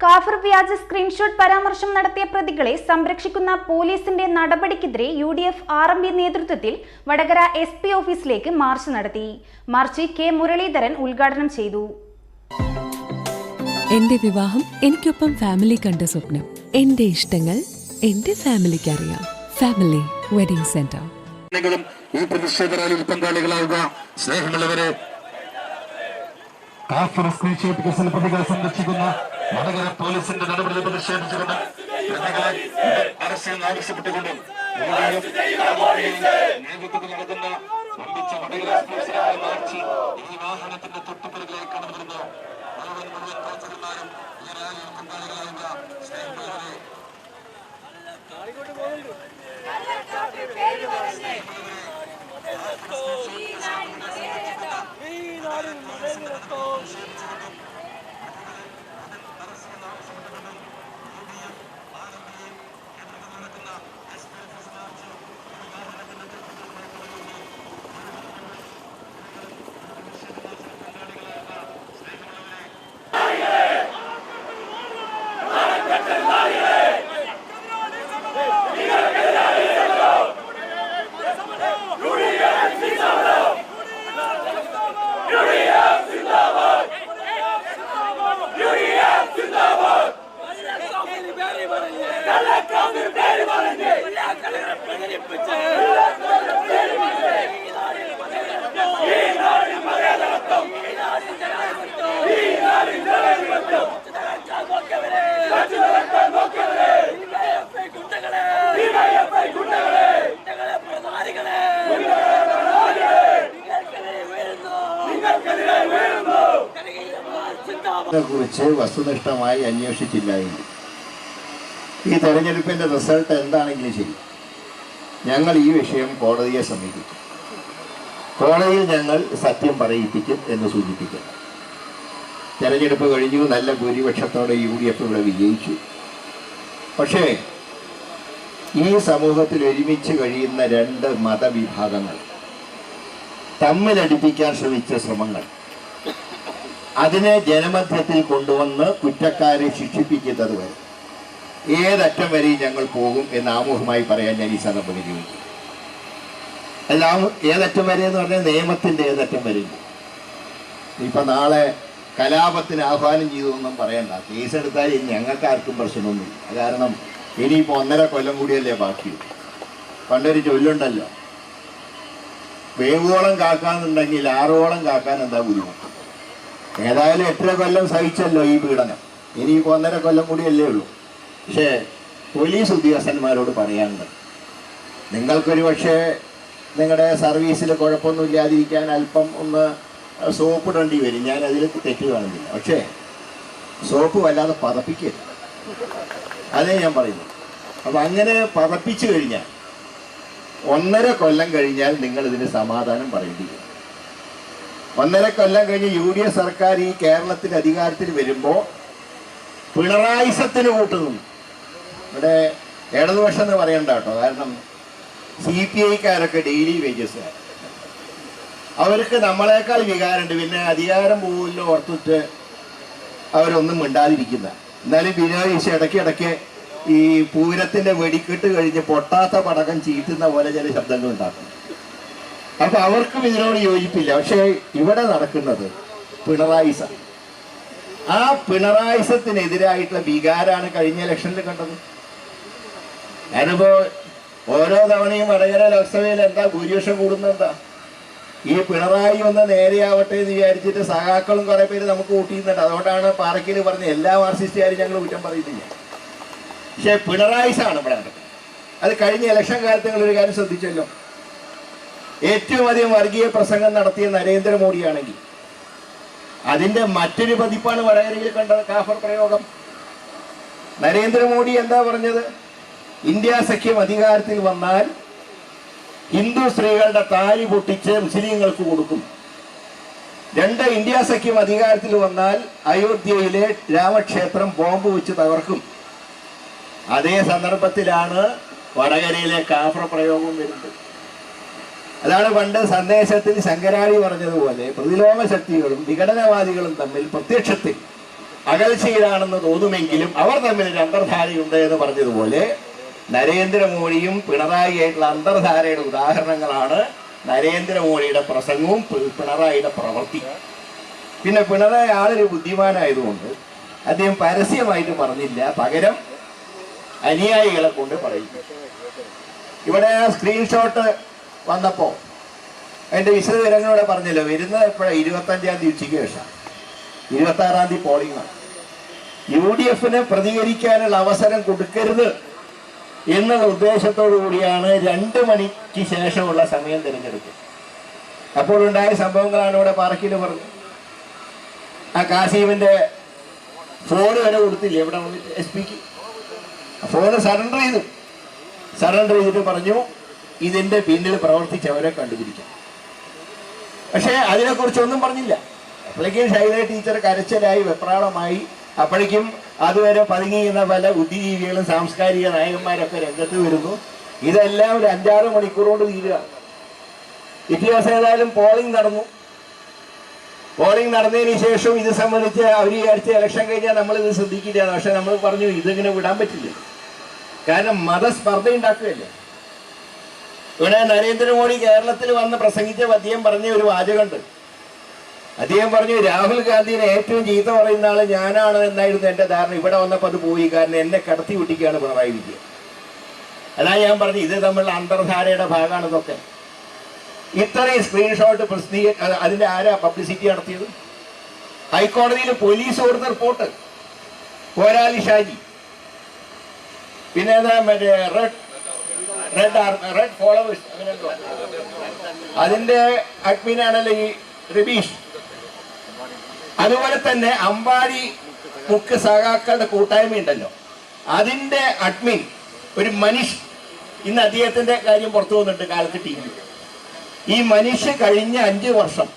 കാഫർ വ്യാജ സ്ക്രീൻഷോട്ട് പരാമർശം നടത്തിയ പ്രതികളെ സംരക്ഷിക്കുന്ന പോലീസിന്റെ നടപടിക്കെതിരെ U D F R M P നേതൃത്വത്തിൽ വടകര എസ് പി ഓഫീസിലേക്ക് മാർച്ച് നടത്തി. മാർച്ച് കെ മുരളീധരൻ ഉദ്ഘാടനം ചെയ്തു. എന്റെ വിവാഹം എനിക്കൊപ്പം ഫാമിലി കണ്ട സ്വപ്നം. എന്റെ ഇഷ്ടങ്ങൾ എന്റെ ഫാമിലിക്ക് അറിയാം. Family wedding centre. നിങ്ങളും ഈ പ്രതിഷേധ റാലിയിൽ പങ്കാളികളാവുക. സ്നേഹമുള്ളവരെ കാഫർ സ്ക്രീൻഷോട്ട് കേസിൽ പ്രതികളെ സംരക്ഷിക്കുന്ന വടകര പോലീസിന്റെ നടപടിയിൽ പ്രതിഷേധിച്ചുകൊണ്ട് പ്രതികളെ അറസ്റ്റ് ആവശ്യപ്പെട്ടുകൊണ്ടും നേതൃത്വത്തിൽ നടത്തുന്ന വമ്പിച്ച വടകര മാർച്ച് ഈ വാഹനത്തിന്റെ തൊട്ടുപിറകിലേക്ക് കടന്നു വരുന്നു മുഴുവൻ പ്രവർത്തകന്മാരും ഈ റാലിയിൽ സ്നേഹമുള്ളവരെ കുറിച്ച് വസ്തുനിഷ്ഠമായി അന്വേഷിച്ചില്ലായിരുന്നു ഈ തെരഞ്ഞെടുപ്പിന്റെ റിസൾട്ട് എന്താണെങ്കിലും ശരി. ഞങ്ങൾ ഈ വിഷയം കോടതിയെ സമീപിക്കും. കോടതിയിൽ ഞങ്ങൾ സത്യം പറയിപ്പിക്കും എന്ന് സൂചിപ്പിക്കുന്നു തെരഞ്ഞെടുപ്പ് കഴിഞ്ഞു നല്ല ഭൂരിപക്ഷത്തോടെ യു ഡി എഫ് ഇവിടെ വിജയിച്ചു. പക്ഷേ ഈ സമൂഹത്തിൽ ഒരുമിച്ച് കഴിയുന്ന രണ്ട് മതവിഭാഗങ്ങൾ തമ്മിലടിപ്പിക്കാൻ ശ്രമിച്ച ശ്രമങ്ങൾ അതിനെ ജനമധ്യത്തിൽ കൊണ്ടുവന്ന് കുറ്റക്കാരെ ശിക്ഷിപ്പിക്കുന്നത് വരെ ഏതറ്റം വരെയും ഞങ്ങൾ പോകും എന്ന് ആമുഖമായി പറയാൻ ഞാൻ ഈ സന്ദർഭത്തിൽ ചോദിക്കും അല്ല ഏതറ്റം വരെ എന്ന് പറഞ്ഞാൽ നിയമത്തിന്റെ ഏതറ്റം വരെ. ഇപ്പം നാളെ കലാപത്തിന് ആഹ്വാനം ചെയ്തൊന്നും പറയണ്ട. കേസെടുത്താൽ ഞങ്ങൾക്ക് ആർക്കും പ്രശ്നമൊന്നുമില്ല. കാരണം ഇനിയിപ്പോൾ ഒന്നര കൊല്ലം കൂടിയല്ലേ ബാക്കിയുള്ളൂ പണ്ടൊരു ചൊല്ലുണ്ടല്ലോ. വേവോളം കാക്കാന്നുണ്ടെങ്കിൽ ആറോളം കാക്കാൻ എന്താ ബുദ്ധിമുട്ട്? ഏതായാലും എത്ര കൊല്ലം സഹിച്ചല്ലോ ഈ പീഡനം? ഇനിയിപ്പോൾ ഒന്നര കൊല്ലം കൂടിയല്ലേ ഉള്ളൂ. പക്ഷേ പോലീസ് ഉദ്യോഗസ്ഥന്മാരോട് പറയാനുണ്ട്. നിങ്ങൾക്കൊരു പക്ഷേ നിങ്ങളുടെ സർവീസിൽ കുഴപ്പമൊന്നുമില്ലാതിരിക്കാൻ അല്പം ഒന്ന് സോപ്പ് ഇടേണ്ടി വരും. ഞാൻ അതിൽ തെറ്റ് കാണുന്നില്ല പക്ഷേ സോപ്പ് വല്ലാതെ പതപ്പിക്കരുത്. അതേ ഞാൻ പറയുന്നു. അപ്പം അങ്ങനെ പതപ്പിച്ചു കഴിഞ്ഞാൽ ഒന്നര കൊല്ലം കഴിഞ്ഞാൽ നിങ്ങൾ ഇതിന് സമാധാനം പറയേണ്ടി വരും. ഒന്നര കൊല്ലം കഴിഞ്ഞ് യു ഡി എഫ് സർക്കാർ ഈ കേരളത്തിൽ അധികാരത്തിൽ വരുമ്പോൾ പിണറായിസത്തിന് കൂട്ടുന്നു ഇവിടെ ഇടതുപക്ഷം എന്ന് പറയണ്ട കേട്ടോ. കാരണം സി പി ഐക്കാരൊക്കെ ഡെയിലി വേജസ് അവർക്ക് നമ്മളെക്കാൾ വികാരമുണ്ട്. പിന്നെ അധികാരം പോകില്ല ഓർത്തിട്ട് അവരൊന്നും മിണ്ടാതിരിക്കുന്ന എന്നാലും ഈശോ ഇടയ്ക്ക് ഇടയ്ക്ക് ഈ പൂരത്തിന്റെ വെടിക്കെട്ട് കഴിഞ്ഞ് പൊട്ടാത്ത പടക്കം ചീറ്റുന്ന പോലെ ചില ശബ്ദങ്ങൾ ഉണ്ടാക്കും. അപ്പൊ അവർക്കും ഇതിനോട് യോജിപ്പില്ല. പക്ഷേ ഇവിടെ നടക്കുന്നത് പിണറായിസ. ആ പിണറായിസത്തിനെതിരായിട്ടുള്ള വികാരാണ് കഴിഞ്ഞ ഇലക്ഷനിൽ കണ്ടത്. ഞാനിപ്പോ ഓരോ തവണയും വടകര ലോക്സഭയിൽ എന്താ ഭൂരിപക്ഷം കൂടുന്നെന്താ ഈ പിണറായി ഒന്ന് നേരെയാവട്ടെ എന്ന് വിചാരിച്ചിട്ട് സഹാക്കളും കുറെ പേര് നമുക്ക് കൂട്ടിയിരുന്നുണ്ട് അതുകൊണ്ടാണ് പാറയ്ക്കൽ പറഞ്ഞ എല്ലാ മാർസിസ്റ്റുകാരും ഞങ്ങൾ കുറ്റം പറയുന്നില്ല. പക്ഷെ പിണറായിസാണ് ഇവിടെ അത് കഴിഞ്ഞ ഇലക്ഷൻ കാലത്ത് ഒരു കാര്യം ശ്രദ്ധിച്ചല്ലോ. ഏറ്റവും അധികം വർഗീയ പ്രസംഗം നടത്തിയ നരേന്ദ്രമോദിയാണെങ്കിൽ അതിന്റെ മറ്റൊരു പതിപ്പാണ് വടകരയിൽ കണ്ടത് കാഫർ പ്രയോഗം. നരേന്ദ്രമോദി എന്താ പറഞ്ഞത്? ഇന്ത്യ സഖ്യം അധികാരത്തിൽ വന്നാൽ ഹിന്ദു സ്ത്രീകളുടെ താലി പൊട്ടിച്ച് മുസ്ലിങ്ങൾക്ക് കൊടുക്കും. രണ്ട് ഇന്ത്യ സഖ്യം അധികാരത്തിൽ വന്നാൽ അയോധ്യയിലെ രാമക്ഷേത്രം ബോംബ് വെച്ച് തകർക്കും. അതേ സന്ദർഭത്തിലാണ് വടകരയിലെ കാഫ്ര പ്രയോഗം വരുന്നത്. അതാണ് പണ്ട് സന്ദേശത്തിൽ ശങ്കരാടി പറഞ്ഞതുപോലെ പ്രതിലോമ ശക്തികളും വിഘടനവാദികളും തമ്മിൽ പ്രത്യക്ഷത്തിൽ അകൽച്ചയിലാണെന്ന് തോന്നുമെങ്കിലും അവർ തമ്മിൽ ഒരു അന്തർധാരയുണ്ട് എന്ന് പറഞ്ഞതുപോലെ നരേന്ദ്രമോദിയും പിണറായിയായിട്ടുള്ള അന്തർധാരയുടെ ഉദാഹരണങ്ങളാണ് നരേന്ദ്രമോദിയുടെ പ്രസംഗവും പിണറായിയുടെ പ്രവൃത്തി. പിന്നെ പിണറായി ആളൊരു ബുദ്ധിമാനായതുകൊണ്ട് അദ്ദേഹം പരസ്യമായിട്ട് പറഞ്ഞില്ല പകരം അനുയായികളെ കൊണ്ട് പറയിക്കും ഇവിടെ സ്ക്രീൻഷോട്ട് വന്നപ്പോൾ അതിന്റെ വിശദവിവരങ്ങളോടെ പറഞ്ഞല്ലോ വരുന്നത് എപ്പോഴാണ് ഇരുപത്തഞ്ചാം തീയതി ഉച്ചയ്ക്ക് ശേഷം. ഇരുപത്തി ആറാം തീയതി പോളിംഗ് യു ഡി എഫിന് പ്രതികരിക്കാനുള്ള അവസരം കൊടുക്കരുത്. എന്നുള്ള ഉദ്ദേശത്തോടു കൂടിയാണ് രണ്ട് മണിക്ക് ശേഷമുള്ള സമയം തിരഞ്ഞെടുത്തത് അപ്പോൾ ഉണ്ടായ സംഭവങ്ങളാണ് ഇവിടെ പാർക്കിൽ പറഞ്ഞത്. ആ കാസീമിന്റെ ഫോൺ വരെ കൊടുത്തില്ലേ? ഇവിടെ എസ് പിക്ക് ഫോണ് സറണ്ടർ ചെയ്തു. സറണ്ടർ ചെയ്തിട്ട് പറഞ്ഞു ഇതിന്റെ പിന്നിൽ പ്രവർത്തിച്ചവരെ കണ്ടുപിടിക്കാം. പക്ഷേ അതിനെക്കുറിച്ചൊന്നും പറഞ്ഞില്ല. അപ്പോഴേക്കും ശൈല ടീച്ചർ കരച്ചിലായി വെപ്രാളമായി. അപ്പോഴേക്കും അതുവരെ പതുങ്ങിയിരുന്ന പല ബുദ്ധിജീവികളും സാംസ്കാരിക നായകന്മാരൊക്കെ രംഗത്ത് വരുന്നു. ഇതെല്ലാം ഒരു അഞ്ചാറ് മണിക്കൂർ കൊണ്ട് തീരുക. ഇത്തിഹാസം ഏതായാലും പോളിംഗ് നടന്നു. പോളിംഗ് നടന്നതിന് ശേഷം ഇത് സംബന്ധിച്ച് അവർ വിചാരിച്ച ഇലക്ഷൻ കഴിഞ്ഞാൽ നമ്മൾ ഇത് ശ്രദ്ധിക്കില്ല പക്ഷെ നമ്മൾ പറഞ്ഞു ഇതിങ്ങനെ വിടാൻ പറ്റില്ല. കാരണം മതസ്പർദ്ധ ഉണ്ടാക്കുകയല്ലേ? ഇവിടെ നരേന്ദ്രമോദി കേരളത്തിൽ വന്ന് പ്രസംഗിച്ച അദ്ദേഹം പറഞ്ഞ ഒരു വാചകമുണ്ട്. അദ്ദേഹം പറഞ്ഞു രാഹുൽ ഗാന്ധിനെ ഏറ്റവും ചീത്ത പറയുന്ന ആൾ ഞാനാണ് എന്നായിരുന്നു എന്റെ ധാരണ. ഇവിടെ വന്നപ്പോൾ അത് പോയി. കാരണം എന്നെ കടത്തി വിട്ടിക്കുകയാണ് പിണറായി വിജയൻ. അതാ ഞാൻ പറഞ്ഞു ഇത് തമ്മിലുള്ള അന്തർധാരയുടെ ഭാഗമാണ് ഇതൊക്കെ. ഇത്രയും സ്ക്രീൻഷോട്ട് പ്രസിദ്ധീക അത് അതിന്റെ ആരാ പബ്ലിസിറ്റി നടത്തിയത്? ഹൈക്കോടതിയിൽ പോലീസ് കൊടുത്ത റിപ്പോർട്ട്. പോരാലി ഷാജി. പിന്നെ മറ്റേ റെഡ് റെഡ് റെഡ് ഫോളോവേഴ്സ്. അതിന്റെ അഡ്മിനാണല്ലോ ഈ രബീഷ് അതുപോലെ തന്നെ അമ്പാടി മുക്ക് സഖാക്കളുടെ കൂട്ടായ്മ ഉണ്ടല്ലോ അതിന്റെ അഡ്മിൻ ഒരു മനുഷ്യ ഇന്ന് അദ്ദേഹത്തിന്റെ കാര്യം പുറത്തു വന്നിട്ട് കാലത്ത് ടി വി. ഈ മനുഷ്യ കഴിഞ്ഞ അഞ്ച് വർഷം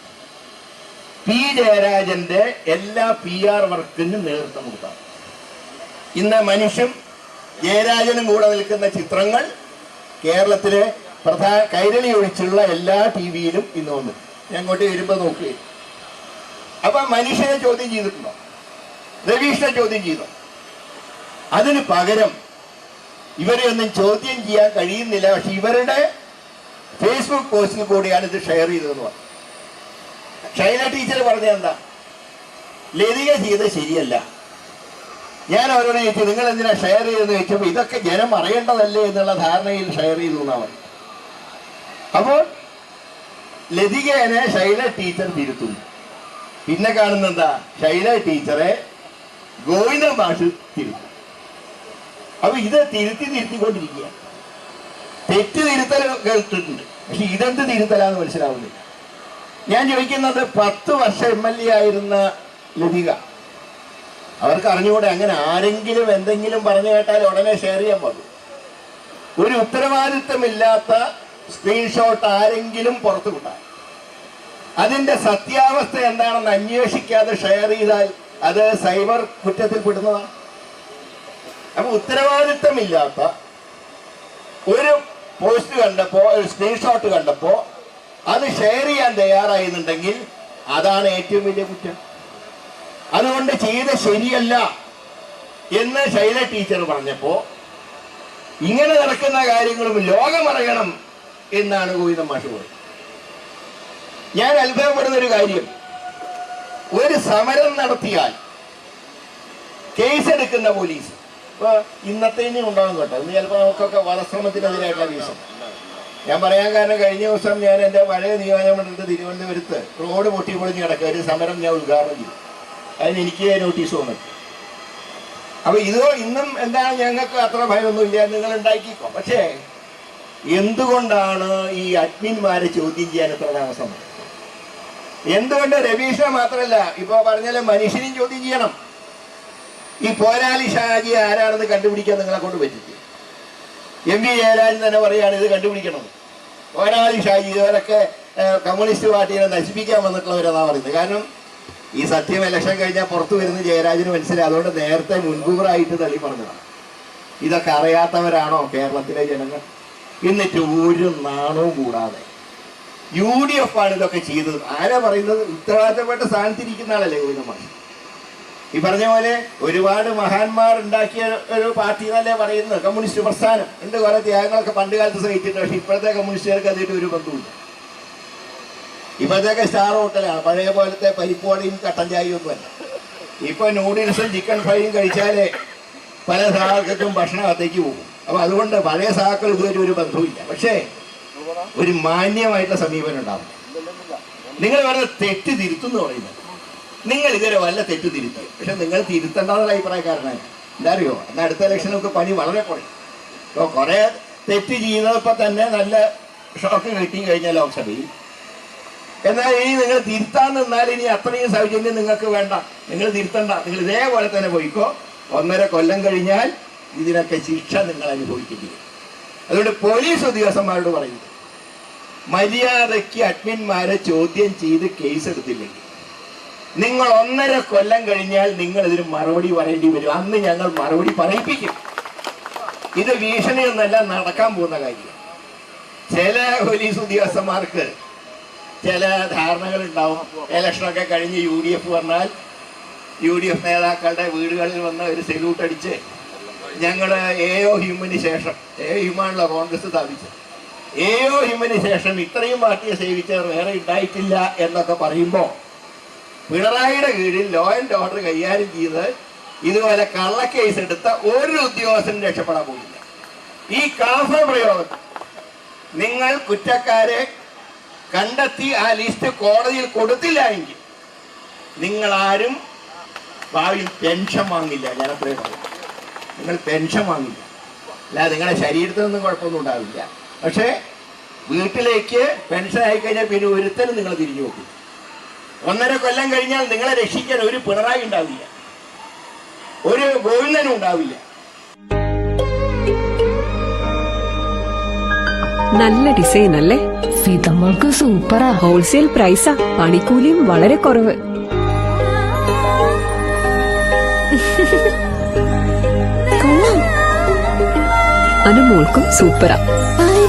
പി ജയരാജന്റെ എല്ലാ പി ആർ വർക്കിനും നേതൃത്വം കൊടുത്താണ്. ഇന്ന് മനുഷ്യൻ ജയരാജനും കൂടെ നിൽക്കുന്ന ചിത്രങ്ങൾ കേരളത്തിലെ പ്രധാന കൈരളി ഒഴിച്ചുള്ള എല്ലാ ടി വിയിലും ഇന്ന് വന്നു. ഞാൻ അങ്ങോട്ട് വരുമ്പോൾ നോക്കുകയും അപ്പൊ മനുഷ്യനെ ചോദ്യം ചെയ്തിട്ടുണ്ടോ? രവീഷിനെ ചോദ്യം ചെയ്തോ? അതിന് പകരം ഇവരെ ഒന്നും ചോദ്യം ചെയ്യാൻ കഴിയുന്നില്ല. പക്ഷെ ഇവരുടെ ഫേസ്ബുക്ക് പോസ്റ്റിൽ കൂടിയാണ് ഇത് ഷെയർ ചെയ്തതെന്ന് പറഞ്ഞു. ഷൈല ടീച്ചർ പറഞ്ഞ എന്താ? ലതിക ചെയ്തത് ശരിയല്ല. ഞാൻ അവരോട് ചോദിച്ചു നിങ്ങൾ എന്തിനാ ഷെയർ ചെയ്തെന്ന് ചോദിച്ചപ്പോൾ ഇതൊക്കെ ജനം അറിയേണ്ടതല്ലേ എന്നുള്ള ധാരണയിൽ ഷെയർ ചെയ്തു എന്നാ പറഞ്ഞു. അപ്പോൾ ലതികേനെ ശൈല ടീച്ചർ തിരുത്തുന്നു. പിന്നെ കാണുന്ന എന്താ ശൈല ടീച്ചറെ ഗോവിന്ദ മാഷ് തിരുത്തി. അപ്പൊ ഇത് തിരുത്തി തിരുത്തിക്കൊണ്ടിരിക്കുക. തെറ്റ് തിരുത്തൽ കേട്ടിട്ടുണ്ട്. പക്ഷെ ഇതെന്ത് തിരുത്തലാന്ന് മനസ്സിലാവുന്നില്ല. ഞാൻ ചോദിക്കുന്നത് പത്ത് വർഷം എം എൽ എ ആയിരുന്ന ലതിക. അവർക്ക് അറിഞ്ഞുകൂടെ അങ്ങനെ ആരെങ്കിലും എന്തെങ്കിലും പറഞ്ഞു കേട്ടാൽ ഉടനെ ഷെയർ ചെയ്യാൻ പാടും ഒരു ഉത്തരവാദിത്തമില്ലാത്ത സ്ക്രീൻഷോട്ട് ആരെങ്കിലും പുറത്തു വിട്ടാൽ അതിന്റെ സത്യാവസ്ഥ എന്താണെന്ന് അന്വേഷിക്കാതെ ഷെയർ ചെയ്താൽ അത് സൈബർ കുറ്റത്തിൽ പെടുന്നതാണ് അപ്പൊ. ഉത്തരവാദിത്തമില്ലാത്ത ഒരു പോസ്റ്റ് കണ്ടപ്പോ ഒരു സ്ക്രീൻഷോട്ട് കണ്ടപ്പോ അത് ഷെയർ ചെയ്യാൻ തയ്യാറായിരുന്നുണ്ടെങ്കിൽ അതാണ് ഏറ്റവും വലിയ കുറ്റം. അതുകൊണ്ട് ചെയ്ത ശരിയല്ല എന്ന് ശൈല ടീച്ചർ പറഞ്ഞപ്പോ ഇങ്ങനെ നടക്കുന്ന കാര്യങ്ങളും ലോകമറിയണം എന്നാണ് ഗോവിന്ദ മാഷ് പറഞ്ഞത്. ഞാൻ അത്ഭുതപ്പെടുന്ന ഒരു കാര്യം. ഒരു സമരം നടത്തിയാൽ കേസെടുക്കുന്ന പോലീസ്. ഇപ്പൊ ഇന്നത്തെ ഇനി ഉണ്ടാകും കേട്ടോ. ഇന്ന് ചിലപ്പോൾ നമുക്കൊക്കെ വധശ്രമത്തിനെതിരായിട്ടുള്ള കേസ്. ഞാൻ പറയാൻ കാരണം കഴിഞ്ഞ ദിവസം ഞാൻ എന്റെ പഴയ നിയോജകമണ്ഡലത്തിൽ തിരുവനന്തപുരത്ത് റോഡ് പൊട്ടി പൊളിഞ്ഞ് കിടക്കുക. ഒരു സമരം ഞാൻ ഉദ്ഘാടനം ചെയ്തു. അതിന് എനിക്ക് നോട്ടീസ് വന്നു. അപ്പൊ ഇതോ ഇന്നും എന്താണ് ഞങ്ങൾക്ക് അത്ര ഭയമൊന്നുമില്ല. നിങ്ങൾ ഉണ്ടാക്കിക്കോ. പക്ഷേ എന്തുകൊണ്ടാണ് ഈ അഡ്മിന്മാരെ ചോദ്യം ചെയ്യാൻ ഇത്ര താമസം എന്തുകൊണ്ട് രവീഷ മാത്രമല്ല ഇപ്പൊ പറഞ്ഞാലും മനുഷ്യനെയും ചോദ്യം ചെയ്യണം. ഈ പോരാളി ഷാജി ആരാണെന്ന് കണ്ടുപിടിക്കാൻ നിങ്ങളെ കൊണ്ട് പറ്റില്ല? എം വി ജയരാജൻ തന്നെ പറയാണ് ഇത് കണ്ടുപിടിക്കണം. പോരാളി ഷാജി ഇവരൊക്കെ കമ്മ്യൂണിസ്റ്റ് പാർട്ടിയെ നശിപ്പിക്കാൻ വന്നിട്ടുള്ളവരെന്നാ പറയുന്നത്. കാരണം ഈ സത്യം ഇലക്ഷൻ കഴിഞ്ഞാൽ പുറത്തു വരുന്ന ജയരാജന് മനസ്സിലായി. അതുകൊണ്ട് നേരത്തെ മുൻകൂറായിട്ട് തള്ളി പറഞ്ഞതാണ്. ഇതൊക്കെ അറിയാത്തവരാണോ കേരളത്തിലെ ജനങ്ങൾ? എന്നിട്ട് ഒരു നാണവും കൂടാതെ യു ഡി എഫ് ആണ് ഇതൊക്കെ ചെയ്തത്. ആരാ പറയുന്നത്? ഉത്തരവാദിത്തപ്പെട്ട സ്ഥാനത്തിരിക്കുന്ന ആളല്ലേ ഗോവിന്ദ മാഷ്? ഈ പറഞ്ഞ പോലെ ഒരുപാട് മഹാന്മാർ ഉണ്ടാക്കിയ ഒരു പാർട്ടി എന്നല്ലേ പറയുന്നത്? കമ്മ്യൂണിസ്റ്റ് പ്രസ്ഥാനം. എന്ത് കുറെ ത്യാഗങ്ങളൊക്കെ പണ്ട് കാലത്ത് സഹിച്ചിട്ടുണ്ട്. പക്ഷെ ഇപ്പോഴത്തെ കമ്മ്യൂണിസ്റ്റുകാർക്ക് അതിട്ട് ഒരു ബന്ധമില്ല ഇപ്പോഴത്തേക്ക് സ്റ്റാർ ഹോട്ടലാണ്. പഴയ പോലത്തെ പരിപ്പോടയും കട്ടൻ ചായയും ഒന്നുമല്ല ഇപ്പൊ നൂഡിൽസും ചിക്കൻ ഫ്രൈയും കഴിച്ചാലേ പല സഹാക്കൾക്കും ഭക്ഷണം അകത്തേക്ക് പോകും. അപ്പൊ അതുകൊണ്ട് പഴയ സഹാക്കൾ ഇതുവരെ ഒരു ബന്ധവുമില്ല. പക്ഷേ ഒരു മാന്യമായിട്ടുള്ള സമീപനം ഉണ്ടാവും. നിങ്ങൾ വേറെ തെറ്റ് തിരുത്തും എന്ന് പറയുന്നത്. നിങ്ങൾ ഇതുവരെ വല്ല തെറ്റ് തിരുത്തി. പക്ഷെ നിങ്ങൾ തിരുത്തേണ്ടെന്നുള്ള അഭിപ്രായക്കാരനാണ് എന്താ അറിയോ എന്നാൽ അടുത്ത ഇലക്ഷനൊക്കെ പണി വളരെ കുറയും. ഇപ്പോൾ കുറേ തെറ്റ് ചെയ്തപ്പോൾ തന്നെ നല്ല ഷോക്ക് കിട്ടി കഴിഞ്ഞ ലോക്സഭയിൽ. എന്നാൽ ഇനി നിങ്ങൾ തിരുത്താൻ നിന്നാൽ ഇനി അത്രയും സൗജന്യം നിങ്ങൾക്ക് വേണ്ട. നിങ്ങൾ തിരുത്തണ്ട. നിങ്ങൾ ഇതേപോലെ തന്നെ പോയിക്കോ. ഒന്നര കൊല്ലം കഴിഞ്ഞാൽ ഇതിനൊക്കെ ശിക്ഷ നിങ്ങൾ അനുഭവിക്കേണ്ടി അതുകൊണ്ട് പോലീസ് ഉദ്യോഗസ്ഥന്മാരോട് പറയുന്നു. മര്യാദയ്ക്ക് അഡ്മിന്മാരെ ചോദ്യം ചെയ്ത് കേസ് എടുത്തില്ലെങ്കിൽ നിങ്ങൾ ഒന്നര കൊല്ലം കഴിഞ്ഞാൽ നിങ്ങൾ ഇതിന് മറുപടി പറയേണ്ടി വരും. അന്ന് ഞങ്ങൾ മറുപടി പറയിപ്പിക്കും. ഇത് ഭീഷണി ഒന്നല്ല നടക്കാൻ പോകുന്ന കാര്യം. ചില പോലീസ് ഉദ്യോഗസ്ഥന്മാർക്ക് ചില ധാരണകൾ ഉണ്ടാവും. ഇലക്ഷനൊക്കെ കഴിഞ്ഞ് യു ഡി എഫ് പറഞ്ഞാൽ യു ഡി എഫ് നേതാക്കളുടെ വീടുകളിൽ വന്ന് ഒരു സെല്യൂട്ട് അടിച്ച് ഞങ്ങൾ എ ഒ ഹ്യൂമന് ശേഷം എ ഹ്യൂമാനുള്ള കോൺഗ്രസ് സ്ഥാപിച്ചത്. എ ഇമ്മിന് ശേഷം ഇത്രയും പാർട്ടിയെ സേവിച്ചവർ വേറെ ഉണ്ടായിട്ടില്ല എന്നൊക്കെ പറയുമ്പോൾ പിണറായിയുടെ കീഴിൽ ലോ ആൻഡ് ഓർഡർ കൈകാര്യം ചെയ്ത് ഇതുപോലെ കള്ളക്കേസ് എടുത്ത ഒരു ഉദ്യോഗസ്ഥനും രക്ഷപ്പെടാൻ പോകില്ല ഈ കാഫ പ്രയോഗം നിങ്ങൾ കുറ്റക്കാരെ കണ്ടെത്തി ആ ലിസ്റ്റ് കോടതിയിൽ കൊടുത്തില്ല എങ്കിൽ നിങ്ങൾ ആരും ഭാവിയിൽ പെൻഷൻ വാങ്ങില്ല. ഞാൻ അത്രയും നിങ്ങൾ പെൻഷൻ വാങ്ങില്ല. അല്ലാതെ നിങ്ങളുടെ ശരീരത്തിൽ നിന്നും കുഴപ്പമൊന്നും ഉണ്ടാവില്ല. പക്ഷേ വീട്ടിലേക്ക് പെൻഷൻ ആയിക്കഴിഞ്ഞാൽ പിന്നെ ഒരുത്തനും നിങ്ങൾ തിരിഞ്ഞു നോക്കും. ഒന്നര കൊല്ലം കഴിഞ്ഞാൽ നിങ്ങളെ രക്ഷിക്കാൻ ഒരു പിണറായി ഉണ്ടാവില്ല. ഒരു ഗോവിന്ദനും ഉണ്ടാവില്ല. നല്ല ഡിസൈൻ അല്ലേ? സീതമ്മൾക്ക് സൂപ്പറാ ഹോൾസെയിൽ പ്രൈസാ പണിക്കൂലിയും വളരെ കുറവ്. അനുമോൾക്കും സൂപ്പറാ